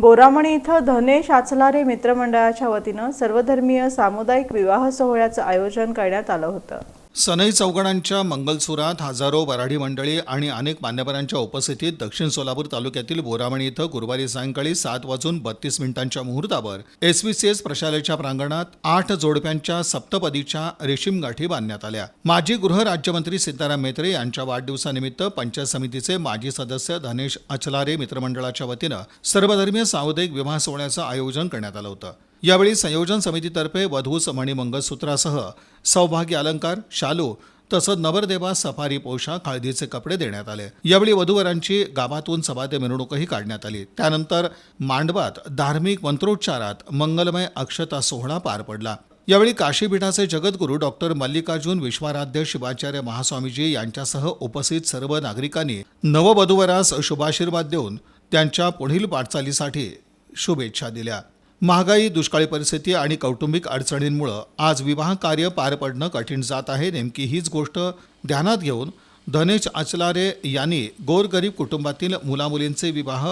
बोरामणी इथं धनेश आचलारे मित्रमंडळाच्या वतीनं सर्वधर्मीय सामुदायिक विवाह सोहळ्याचं आयोजन करण्यात आलं होतं. सनई चौघडांच्या मंगलसुरात हजारो वराडी मंडळी आणि अनेक मान्यवरांच्या उपस्थितीत दक्षिण सोलापूर तालुक्यातील बोरामणी इथं गुरुवारी सायंकाळी सात वाजून बत्तीस मिनिटांच्या मुहूर्तावर एस व्ही सी एस प्रशालेच्या प्रांगणात आठ जोडप्यांच्या सप्तपदीच्या रेशीम गाठी बांधण्यात आल्या. माजी गृह राज्यमंत्री सीताराम मेत्रे यांच्या वाढदिवसानिमित्त पंचायत समितीचे माजी सदस्य धनेश अचलारे मित्रमंडळाच्या वतीनं सर्वधर्मीय सामुदायिक विवाह सोहळ्याचं आयोजन करण्यात आलं होतं. यावेळी संयोजन समितीतर्फे वधूस मणी मंगळसूत्रासह सौभाग्य अलंकार शालू तसंच नवरदेवा सफारी पोशाख हळदीचे कपडे देण्यात आले. यावेळी वधूवरांची गावातून सभाते मिरवणूकही काढण्यात आली. त्यानंतर मांडवात धार्मिक मंत्रोच्चारात मंगलमय अक्षता सोहळा पार पडला. यावेळी काशीपीठाचे जगद्गुरू डॉक्टर मल्लिकार्जुन विश्वाराध्य शिवाचार्य महास्वामीजी यांच्यासह उपस्थित सर्व नागरिकांनी नववधूवरास शुभाशीर्वाद देऊन त्यांच्या पुढील वाटचालीसाठी शुभेच्छा दिल्या. महागाई दुष्काळी परिस्थिती आणि कौटुंबिक अडचणींमुळं आज विवाह कार्य पार पडणं कठीण जात आहे. नेमकी हीच गोष्ट ध्यानात घेऊन धनेश अचलारे यांनी गोरगरीब कुटुंबातील मुलामुलींचे विवाह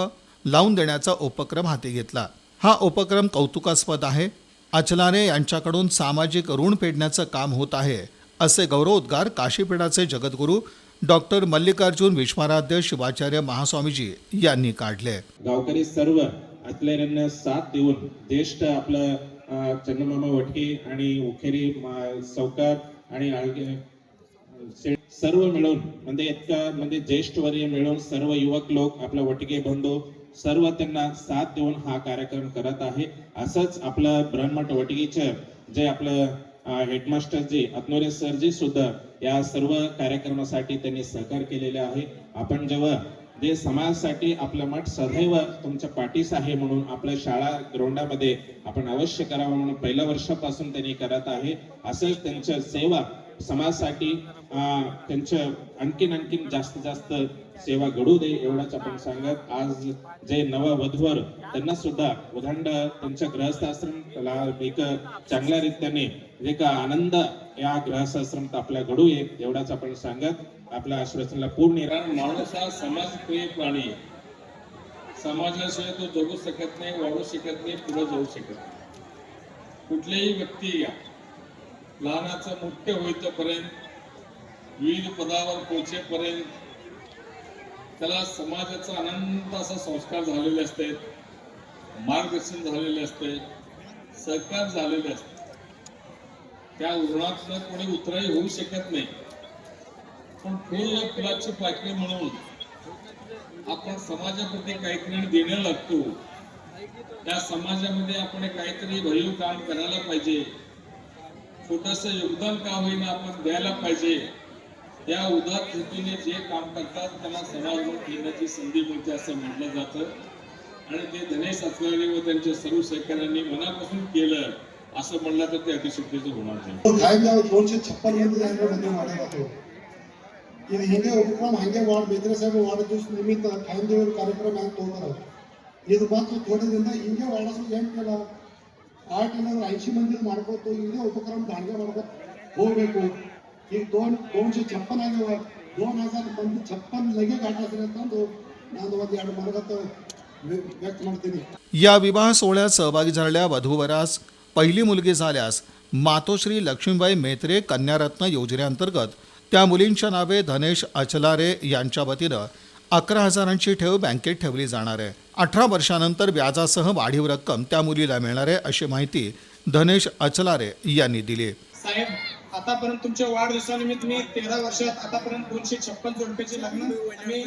लावून देण्याचा उपक्रम हाती घेतला. हा उपक्रम कौतुकास्पद आहे. अचलारे यांच्याकडून सामाजिक ऋण फेडण्याचं काम होत आहे असे गौरवोद्गार काशीपीठाचे जगद्गुरू डॉक्टर मल्लिकार्जुन विश्वाराध्य शिवाचार्य महास्वामीजी यांनी काढले. गावकरी सर्व असलेल्यांना साथ देऊन ज्येष्ठ आपलं चंद्रमामा वटके आणि उखेरी सौकार आणि सर्व मिळून म्हणजे इतका म्हणजे ज्येष्ठ वर्य मिळून सर्व युवक लोक आपला वटके बंधू सर्व त्यांना साथ देऊन हा कार्यक्रम करत आहे. असंच आपलं ब्रह्मट वटगीचं जे आपलं हेडमास्टर जी अत्नोरे सरजी सुद्धा या सर्व कार्यक्रमासाठी त्यांनी सहकार केलेले आहे. आपण जेव्हा जे समाजासाठी आपलं मठ सदैव तुमच्या पाठीस आहे म्हणून आपल्या शाळा ग्राउंडामध्ये आपण अवश्य करावं म्हणून पहिल्या वर्षापासून त्यांनी करत आहे. असंच त्यांच्या सेवा समाजासाठी अं, त्यांच्या आणखीन आणखीन जास्तीत जास्त सेवा घडू दे एवढाच आपण सांगत आज जे नवा वधवर त्यांना सुद्धा उदंड त्यांच्या गृहस्थाश्रम एक चांगल्या रीत्याने एक आनंद या ग्रहस्थाश्रम आपल्या घडू ये एवढाच आपण सांगत आपल्या आश्वासनाला पूर्ण कारण माणूस हा समाजप्रिय प्राणी समाजाशिवाय तो जगू शकत नाही वाढू शकत नाही पुढे जाऊ शकत नाही. कुठलीही व्यक्ती या लहानाचं मोठे होईपर्यंत विविध पदावर पोचेपर्यंत त्याला समाजाचा अनंत असा संस्कार झालेले असते मार्गदर्शन झालेले असते सहकार झालेले असते. त्या उरणातलं कोणी उतराई होऊ शकत नाही. पण फुल फुलाची पाकळी म्हणून आपण समाजाप्रती काहीतरी देणं लागतो. त्या समाजामध्ये आपण काहीतरी भरीव काम करायला पाहिजे. छोटस योगदान का होईना आपण द्यायला पाहिजे. या उदार हेतूने जे काम करतात त्यांना समाजमत येण्याची संधी मिळते असं म्हटलं जातं आणि ते धनेश असणारे व त्यांच्या सर्व सहकार्यांनी मनापासून केलं असं म्हणलं तर ते अतिशक्तीचं होणार नाही ಖಾಯಂ दोनशे छप्पन मध्ये मध्ये ಮಾಡಲಾಗ ಇದು ಹಿಂಗೆ ಉಪಕ್ರಮ ಹಂಗೆ ವಾರ್ಡ್ ಬೇದ್ರೆ ಸಾಹೇಬ್ ವಾರ್ಡ್ ದಿವಸ ನಿಮಿತ್ತ ಖಾಯಂ ದೇವರ ಕಾರ್ಯಕ್ರಮ ಹೆಂಗೆ ತಗೋತಾರ ಇದು ಮಾತ್ರ ಥೋಡದಿಂದ ಹಿಂಗೆ ವಾರ್ಡಸ್ ಹೆಂಗ್ ಕೆಲ ಆಟ ऐंशी ಮಂದಿ ಮಾಡ್ಕೋತು ಹಿಂಗೆ ಉಪಕ್ರಮ ದಾಂಡ್ಗೆ ಮಾಡ್ಕೋತ ಹೋಗ್ಬೇಕು ಈಗ दोन दोनशे छप्पन ಆಗ್ಯಾವ दोन हजार ಮಂದಿ छप्पन ಲಗೆ ಗಾಟಾಸ್ರಿ ಅಂತಂದು ನಾನು ಒಂದು ಎರಡು ಮನಗತ ವ್ಯಕ್ತ ಮಾಡ್ತೀನಿ या विवाह सोहळ्यात सहभागी झालेल्या वधूवरास पहिली मुलगी झाल्यास मातोश्री लक्ष्मीबाई मेत्रे कन्यारत्न योजनेअंतर्गत त्या मुलींच्या नावे धनेश अचलारे यांच्या वतीनं अकरा हजारांची ठेव बँकेत ठेवली जाणार आहे अठरा वर्षानंतर व्याजासह वाढीव रक्कम त्या मुलीला मिळणार आहे अशी माहिती धनेश अचलारे यांनी दिली साहेब आतापर्यंत तुमच्या वाढदिवसानिमित्त मी तेरा वर्षात आतापर्यंत दोनशे छप्पन जोडप्याचे लग्न आम्ही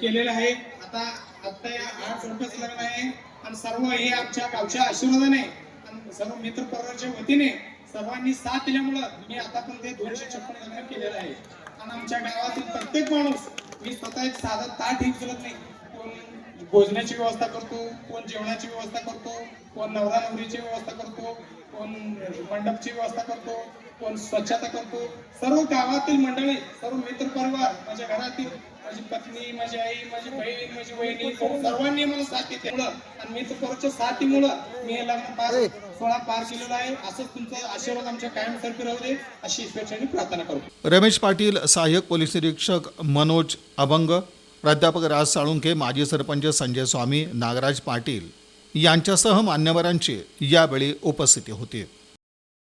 केलेलं आहे. आता आता या आठ जोडप्याचं लग्न आहे. आणि सर्व हे आमच्या गावच्या आशीर्वादाने आणि सर्व मित्र परिवाराच्या वतीने सर्वांनी साथ दिल्यामुळं मी आतापर्यंत हे दोनशे छप्पन लग्न केलेलं आहे. आणि आमच्या गावातील प्रत्येक माणूस मी स्वतः एक साधा ताट ही करत नाही. कोण भोजनाची व्यवस्था करतो कोण जेवणाची व्यवस्था करतो कोण नवरा नवरीची व्यवस्था करतो कोण मंडपची व्यवस्था करतो कोण स्वच्छता करतो? सर्व गावातील मंडळी सर्व मित्र परिवार माझ्या घरातील माझी पत्नी माझी आई माझी बहीण माझी वहिनी सर्वांनी मला साथ देते आणि मित्र परिवारच्या साथीमुळं मी हे लग्न पार सोळा पार केलेला आहे. असंच तुमचा आशीर्वाद आमच्या कायम सरकी राहू दे. अशी ईश्वरचरणी प्रार्थना करतो. रमेश पाटील सहाय्यक पोलीस निरीक्षक मनोज अभंग प्राध्यापक राज साळुंके माजी सरपंच संजय स्वामी नागराज पाटील यांच्यासह मान्यवरांची यावेळी उपस्थिती होती.